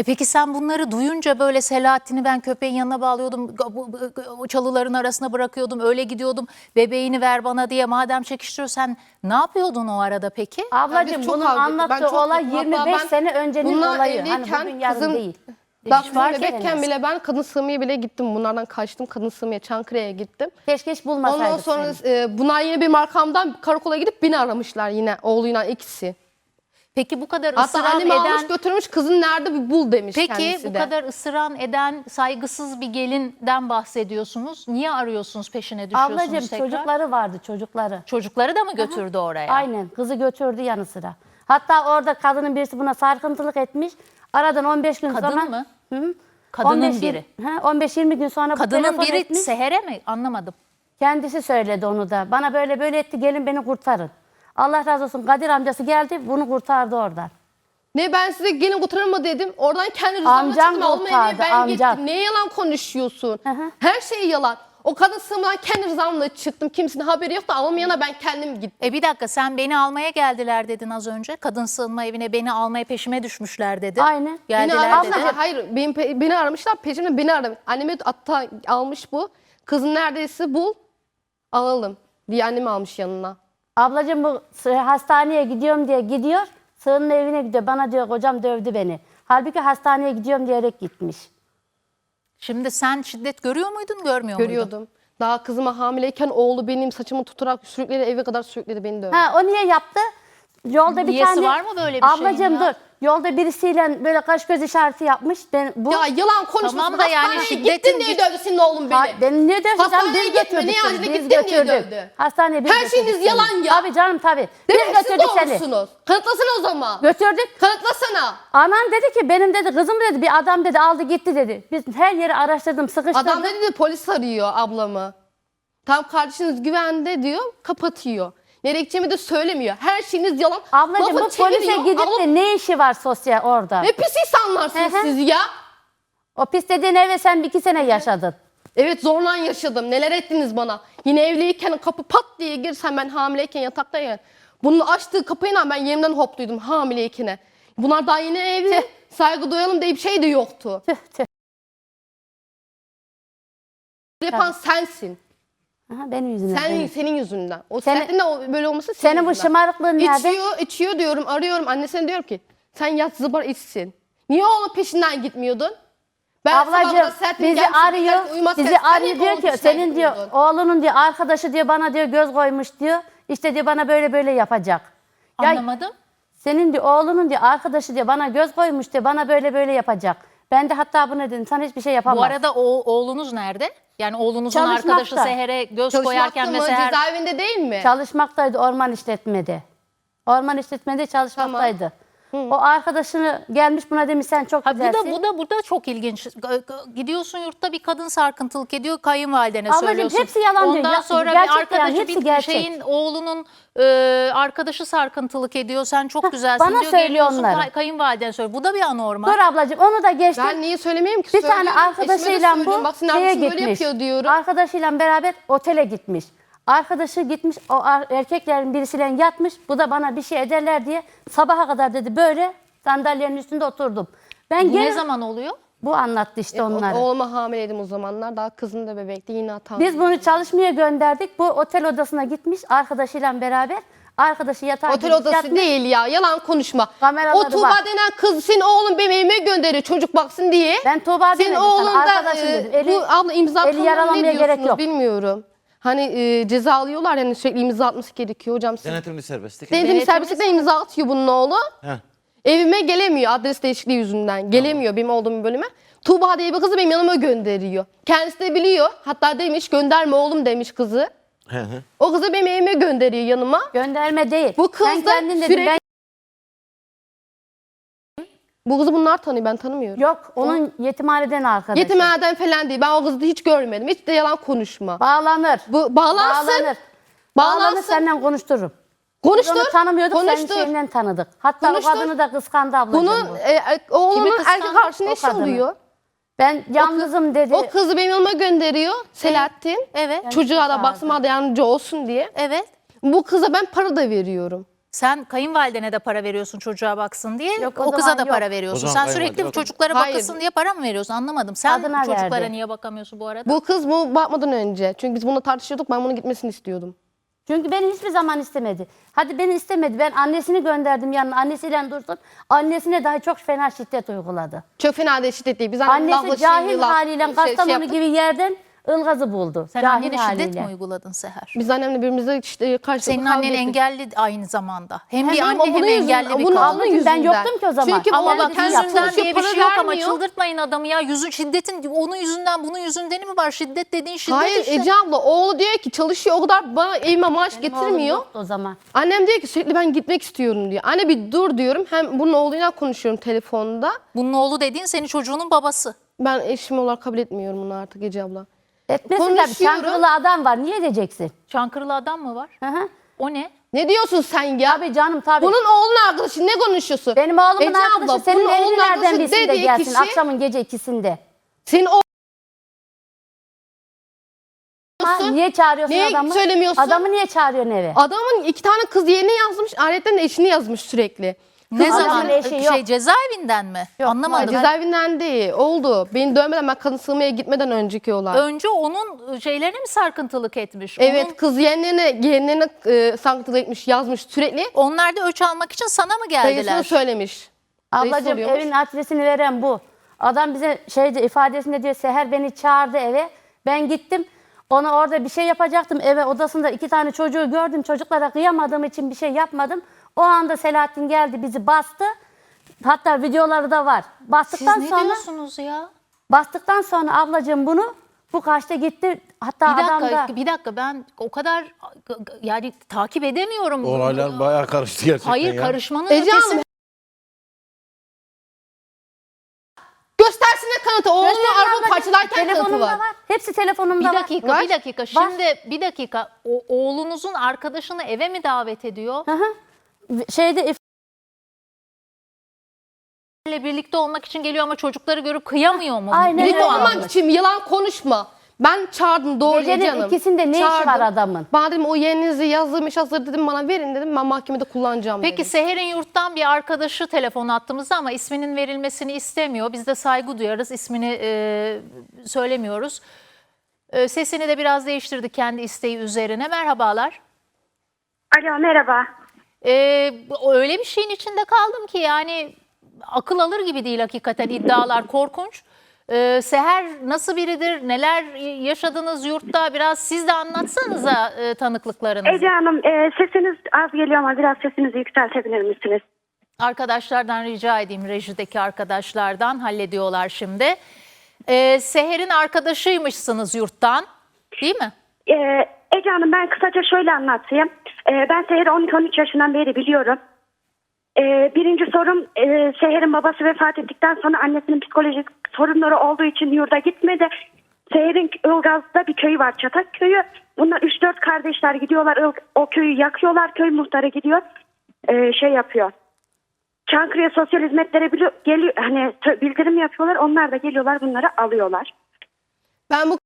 E peki sen bunları duyunca böyle Selahattin'i ben köpeğin yanına bağlıyordum, o çalıların arasına bırakıyordum, öyle gidiyordum, bebeğini ver bana diye madem çekiştiriyor sen ne yapıyordun o arada peki? Ablacığım bunun anlattığı olay korktum. Hatta 25 ben sene öncenin olayı. Hani bugün yarın kızım- değil. Bak bebekken bile ben kadın sığınmaya bile gittim. Bunlardan kaçtım kadın sığınmaya Çankırı'ya gittim. Keşke hiç bulmasaydık Ondan sonra seni. e, bunlar yine bir markamdan karakola gidip beni aramışlar yine oğluyla ikisi. Peki bu kadar Hatta ısrar annemi almış eden götürmüş kızın nerede bir bul demiş Peki kendisi bu de. kadar ısıran eden saygısız bir gelinden bahsediyorsunuz. Niye arıyorsunuz peşine düşüyorsunuz Ablacığım tekrar? çocukları vardı çocukları. Çocukları da mı götürdü oraya? Aynen kızı götürdü yanı sıra. Hatta orada kadının birisi buna sarkıntılık etmiş. Aradan 15 gün Kadın sonra... mı? Hı? Kadının 15 biri. Ha, 15-20 gün sonra bu Kadının telefon biri etmiş. Seher'e mi? Anlamadım. Kendisi söyledi onu da. Bana böyle böyle etti gelin beni kurtarın. Allah razı olsun Kadir amcası geldi bunu kurtardı oradan. Ne ben size gelin kurtarır mı dedim. Oradan kendi rızamla Amcan çıktım. Kurtardı, ben amcan. gittim. Neye yalan konuşuyorsun? hı. Her şey yalan. O kadın sığınmadan kendi rızamla çıktım. Kimsenin haberi yok da Almanya'na ben kendim gittim. E bir dakika sen beni almaya geldiler dedin az önce. Kadın sığınma evine beni almaya peşime düşmüşler dedi. Aynen. Beni Geldiler aramışlar. dedi. Hayır beni, pe- beni aramışlar peşimde beni aramış. Annemi hatta almış bu. Kızın neredeyse bul alalım diye annemi almış yanına. Ablacığım bu hastaneye gidiyorum diye gidiyor. Sığınma evine gidiyor. Bana diyor kocam dövdü beni. Halbuki hastaneye gidiyorum diyerek gitmiş. Şimdi sen şiddet görüyor muydun görmüyor muydun? Görüyordum. Daha kızıma hamileyken oğlu benim saçımı tutarak sürükledi eve kadar sürükledi beni dövdü. Ha o niye yaptı? Yolda bir Niyesi tane var mı böyle bir şeyin Ablacığım ya? dur. Yolda birisiyle böyle kaş göz işareti yapmış. Ben bu Ya yalan konuşmasın. Tamam da yani Hastaneye şiddetin gittin diye dövdü senin oğlun beni. Ha, ben ne dövdüm? Hastaneye Biz gitme, götürdük niye seni, biz gittin götürdük. dövdü. Hastaneye biz Her götürdük şeyiniz seni. yalan ya. Tabii canım tabii. Demek biz siz götürdük seni. doğrusunuz. Kanıtlasana o zaman. Götürdük. Kanıtlasana. Anam dedi ki benim dedi kızım dedi bir adam dedi aldı gitti dedi. Biz her yeri araştırdım sıkıştırdım. Adam dedi de polis arıyor ablamı. Tam kardeşiniz güvende diyor kapatıyor. Gideceğimi de söylemiyor. Her şeyiniz yalan. Ablacığım Lafı bu polise çeviriyor. gidip Abla- de ne işi var sosyal orada? Ne pis insanlarsınız Hı hı. siz ya. O pis dediğin eve sen iki sene yaşadın. Evet zorlan yaşadım. Neler ettiniz bana. Yine evliyken kapı pat diye girsem ben hamileyken yataktayken. Bunun açtığı kapıyla ben yerimden hopluydum hamileyken. Bunlar daha yeni evli. Saygı duyalım diye bir şey de yoktu. Tüh tüh. Yapan sensin. Aha, benim yüzümden. Sen, benim. senin yüzünden. O Seni- senin de o- böyle olması senin Senin bu yüzünden. şımarıklığın nerede? İçiyor, içiyor diyorum, arıyorum. Annesine diyorum ki sen yat zıbar içsin. Niye oğlun peşinden gitmiyordun? Ben sabah Ablacığım kadar bizi arıyor, uyumazken bizi sen arıyor niye diyor ki peşinden senin diyor gitmiyordun? oğlunun diyor arkadaşı diyor bana diyor göz koymuş diyor. İşte diyor bana böyle böyle yapacak. Ya Anlamadım. senin diyor oğlunun diyor arkadaşı diyor bana göz koymuş diyor bana böyle böyle yapacak. Ben de hatta bunu dedim sana hiçbir şey yapamaz. Bu arada o, oğlunuz nerede? Yani oğlunuzun Çalışmakta. arkadaşı Seher'e göz Çalışmakta koyarken mı? ve Seher... Cezaevinde değil mi? Çalışmaktaydı orman işletmede. Orman işletmede çalışmaktaydı. O arkadaşını gelmiş buna demiş sen çok Ha, bu güzelsin. da bu da bu da çok ilginç. G- g- Gidiyorsun yurtta bir kadın sarkıntılık ediyor, kayınvalidene Ablacığım, söylüyorsun. hepsi yalan diyor. Ondan Ya- sonra bir gerçek arkadaşı yani, hepsi bir gerçek. şeyin oğlunun e, arkadaşı sarkıntılık ediyor. Sen çok güzelsin bana diyor. söylüyor geliyorsun, onları. kay- kayınvaliden söylüyor. Bu da bir anormal. Dur ablacığım onu da geçtim. Ben niye söylemeyeyim ki? Bir Söylüyorum. tane Eşime de arkadaşıyla söylüyorum. bu Bak senin şeye böyle gitmiş. yapıyor diyorum. Arkadaşıyla beraber otele gitmiş. Arkadaşı gitmiş o erkeklerin birisiyle yatmış. Bu da bana bir şey ederler diye sabaha kadar dedi böyle sandalyenin üstünde oturdum. Ben Bu gene ne zaman oluyor? bu anlattı işte onları. O- Oğluma hamileydim o zamanlar. Daha kızım da bebekti. Yine hatam. Biz bunu çalışmaya gönderdik. Bu otel odasına gitmiş arkadaşıyla beraber. Arkadaşı yatağa Otel girmiş, odası yatmış. değil ya. Yalan konuşma. Kameraları o Tuğba var. denen kız senin oğlun benim evime gönderiyor çocuk baksın diye. Ben Tuğba Senin demedim oğlun sana, da arkadaşım e, dedim. Eli- bu abla imza eli atmalarına ne yaralamaya diyorsunuz gerek yok. bilmiyorum. Hani e, ceza alıyorlar yani sürekli imza atması gerekiyor hocam. Siz Denetimli serbestlik. Denetim Denetimli servislikten imza atıyor bunun oğlu. Heh. Evime gelemiyor adres değişikliği yüzünden. Gelemiyor benim olduğum bölüme. Tuğba diye bir kızı benim yanıma gönderiyor. Kendisi de biliyor. Hatta demiş gönderme oğlum demiş kızı. Hı hı. O kızı benim evime gönderiyor yanıma. Gönderme değil. Bu kız Sen da kendin dedin, sürekli- ben Bu kızı bunlar tanıyor ben tanımıyorum. Yok onun yetimhaneden arkadaşı. Yetimhaneden falan değil. Ben o kızı hiç görmedim. Hiç de yalan konuşma. Bağlanır. Bu bağlansın. Bağlanır. Bağlanır Bağlansın. senden konuştururum. Biz Konuştur. onu tanımıyorduk Konuştur. senin şeyinden tanıdık. Hatta Konuştur. o kadını da kıskandı ablacığım Bunun bu. e, e, oğlunun kıskandı? erkek karşına O eşi kadını. oluyor. Ben yalnızım dedi. O kızı benim yanıma gönderiyor. Selahattin. Evet. Çocuğa da baksın da yardımcı olsun diye. Evet. Bu kıza ben para da veriyorum. Sen kayınvalidene de para veriyorsun çocuğa baksın diye. Yok, o o, kıza da yok. para veriyorsun. Sen sürekli bu çocuklara Hayır. bakılsın diye para mı veriyorsun? Anlamadım. Sen Adına çocuklara verdi. niye bakamıyorsun bu arada? Bu kız bu bakmadan önce. Çünkü biz bunu tartışıyorduk. Ben bunun gitmesini istiyordum. Çünkü beni hiçbir zaman istemedi. Hadi beni istemedi. Ben annesini gönderdim yanına. Annesiyle dursun. Annesine dahi çok fena şiddet uyguladı. Çok fena de şiddet değil. Biz Annesi cahil haliyle şey- şey Kastamonu yaptık. gibi yerden ılgazı buldu. Sen cahil annene şiddet mi uyguladın Seher? Biz annemle birbirimize işte karşı Senin kavga annen ettik. engelli aynı zamanda. Hem Hem bir anne hem yüzünden- engelli bir kadın. Ablacığım, ben yüzünden. yoktum ki o zaman. Çünkü Ama o bak yüzünden diye bir para şey yok ama vermiyor. çıldırtmayın adamı ya. Yüzü şiddetin onun yüzünden bunun yüzünden mi var? Şiddet dediğin şiddet Hayır işte. Ece abla oğlu diyor ki çalışıyor o kadar bana evime maaş Benim getirmiyor. yoktu o zaman. Annem diyor ki sürekli ben gitmek istiyorum diyor. Anne bir dur diyorum. Hem bunun oğluyla konuşuyorum telefonda. Bunun oğlu dediğin senin çocuğunun babası. Ben eşim olarak kabul etmiyorum bunu artık Ece abla. Etmesin tabii. Konuşuyorum. Çankırılı adam var. Niye edeceksin? Çankırılı adam mı var? Hı hı. O ne? Ne diyorsun sen ya? Tabii canım tabii. Bunun oğlunun arkadaşı ne konuşuyorsun? Benim oğlumun Ece arkadaşı abla, senin bunun evine oğlunun nereden arkadaşı bilsin de dediği gelsin kişi- akşamın gece ikisinde. Senin o Ha, niye çağırıyorsun Niye adamı? söylemiyorsun? Adamı niye çağırıyorsun eve? adamın iki tane kız yeğeni yazmış. Ayrıca de eşini yazmış sürekli. Ne zaman? eşi şey yok. cezaevinden mi? Yok, Anlamadım. Cezaevinden değil. Oldu. Beni dövmeden ben kadın sığmaya gitmeden önceki olay. Önce onun şeylerine mi sarkıntılık etmiş? evet Onun- kız yeğenlerine, yeğenlerine e, sanktıda etmiş yazmış sürekli. onlar da öç almak için sana mı geldiler? Dayısına söylemiş. Ablacığım evin adresini veren bu. Adam bize şeyde ifadesinde diyor Seher beni çağırdı eve. Ben gittim. Ona orada bir şey yapacaktım. Eve odasında iki tane çocuğu gördüm. Çocuklara kıyamadığım için bir şey yapmadım. O anda Selahattin geldi bizi bastı. Hatta videoları da var. Siz Bastıktan ne sonra diyorsunuz ya? bastıktan sonra ablacığım bunu bu kaçta gitti. Hatta Bir adam dakika, da bir dakika ben o kadar yani takip edemiyorum. Olaylar bayağı karıştı gerçekten Hayır ya. karışmanın Ece ötesi. Hanım. Kanıtı. Oğlunu Gösterin araba ablacığım. parçalarken kanıtı telefonumda var. var. Hepsi telefonumda Bir var. dakika, Var. bir dakika. Var. Şimdi bir dakika. O, oğlunuzun arkadaşını eve mi davet ediyor? Hı hı. Şeyde ile birlikte olmak için geliyor ama çocukları görüp kıyamıyor mu? Aynen Ne Birlikte öyle. bu olmak için yalan konuşma. Ben çağırdım doğru Gecenin Ece Hanım. ikisinde ne işi var adamın? Bana dedim o yeğeninizi yazdırmış hazır dedim bana verin dedim ben mahkemede kullanacağım Peki dedim. Seher'in yurttan bir arkadaşı telefon attığımızda ama isminin verilmesini istemiyor. Biz de saygı duyarız. İsmini e, söylemiyoruz. E, sesini de biraz değiştirdi kendi isteği üzerine. Merhabalar. Alo merhaba. E, bu- öyle bir şeyin içinde kaldım ki yani akıl alır gibi değil hakikaten iddialar korkunç. E, Seher nasıl biridir? Neler yaşadınız yurtta? Biraz siz de anlatsanıza e, tanıklıklarınızı. Ece Hanım e, sesiniz az geliyor ama biraz sesinizi yükseltebilir misiniz? Arkadaşlardan rica edeyim rejideki arkadaşlardan hallediyorlar şimdi. Ee, Seher'in arkadaşıymışsınız yurttan değil mi? E, Ece Hanım ben kısaca şöyle anlatayım. E, ben Seher'i 12-13 yaşından beri biliyorum. E, birinci sorum e, Seher'in babası vefat ettikten sonra annesinin psikolojik sorunları olduğu için yurda gitmedi. Seher'in Ilgaz'da bir köyü var Çatak köyü. Bunlar 3-4 kardeşler gidiyorlar o köyü yakıyorlar. Köy muhtarı gidiyor e, şey yapıyor. Çankırı'ya sosyal hizmetlere geliyor hani bildirim yapıyorlar. Onlar da geliyorlar bunları alıyorlar. Ben bu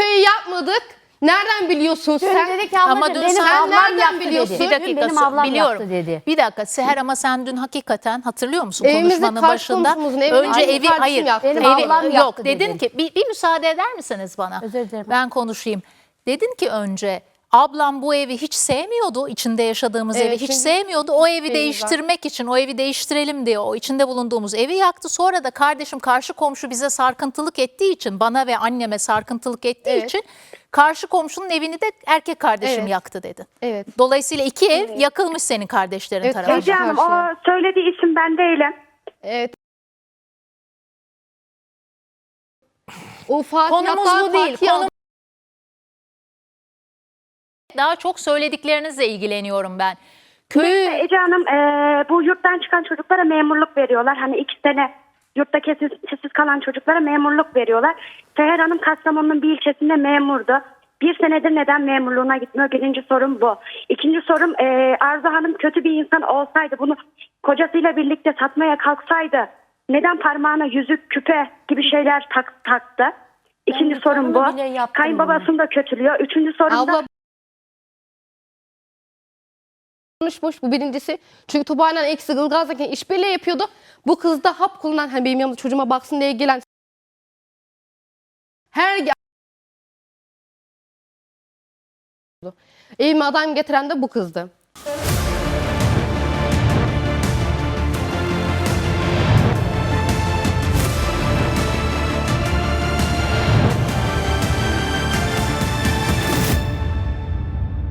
köyü yapmadık. Nereden biliyorsun Dün sen? dedi ki ablacığım Ama dün benim sen ablam nereden yaptı biliyorsun? dedi. Bir Dün dakika benim ablam biliyorum. yaptı dedi. Bir dakika Seher ama sen dün hakikaten hatırlıyor musun Evimizde konuşmanın karşı başında? komşumuzun Önce aynı evi kardeşim hayır. yaptı. Benim evi- ablam yok yaptı dedin dedin. ki bir, bir müsaade eder misiniz bana? Özür dilerim. Ben konuşayım. Dedin ki önce ablam bu evi hiç sevmiyordu. içinde yaşadığımız Evet, evi hiç sevmiyordu. O evi şeyimiz var. değiştirmek için o evi değiştirelim diye o içinde bulunduğumuz evi yaktı. Sonra da kardeşim karşı komşu bize sarkıntılık ettiği için bana ve anneme sarkıntılık ettiği Evet. için karşı komşunun evini de erkek kardeşim Evet. yaktı dedi. Evet. Dolayısıyla iki ev yakılmış senin kardeşlerin Evet, tarafından. Ece Hanım o söylediği isim ben değilim. Evet. O Fatih Konumuz bu değil. Fatih Konum... Daha çok söylediklerinizle ilgileniyorum ben. Köyü Ece Hanım e, bu yurttan çıkan çocuklara memurluk veriyorlar. Hani iki sene yurtta kesin, sessiz kalan çocuklara memurluk veriyorlar. Seher Hanım Kastamonu'nun bir ilçesinde memurdu. Bir senedir neden memurluğuna gitmiyor? Birinci sorum bu. İkinci sorum e, Arzu Hanım kötü bir insan olsaydı bunu kocasıyla birlikte satmaya kalksaydı neden parmağına yüzük, küpe gibi şeyler tak, taktı? İkinci sorum bu. Kayınbabasını da kötülüyor. Üçüncü sorum da Abla konuşmuş bu birincisi. Çünkü Tuba'yla eksi Ilgaz'daki işbirliği yapıyordu. Bu kız da hap kullanan hani benim yanımda çocuğuma baksın diye gelen her evime adam getiren de bu kızdı.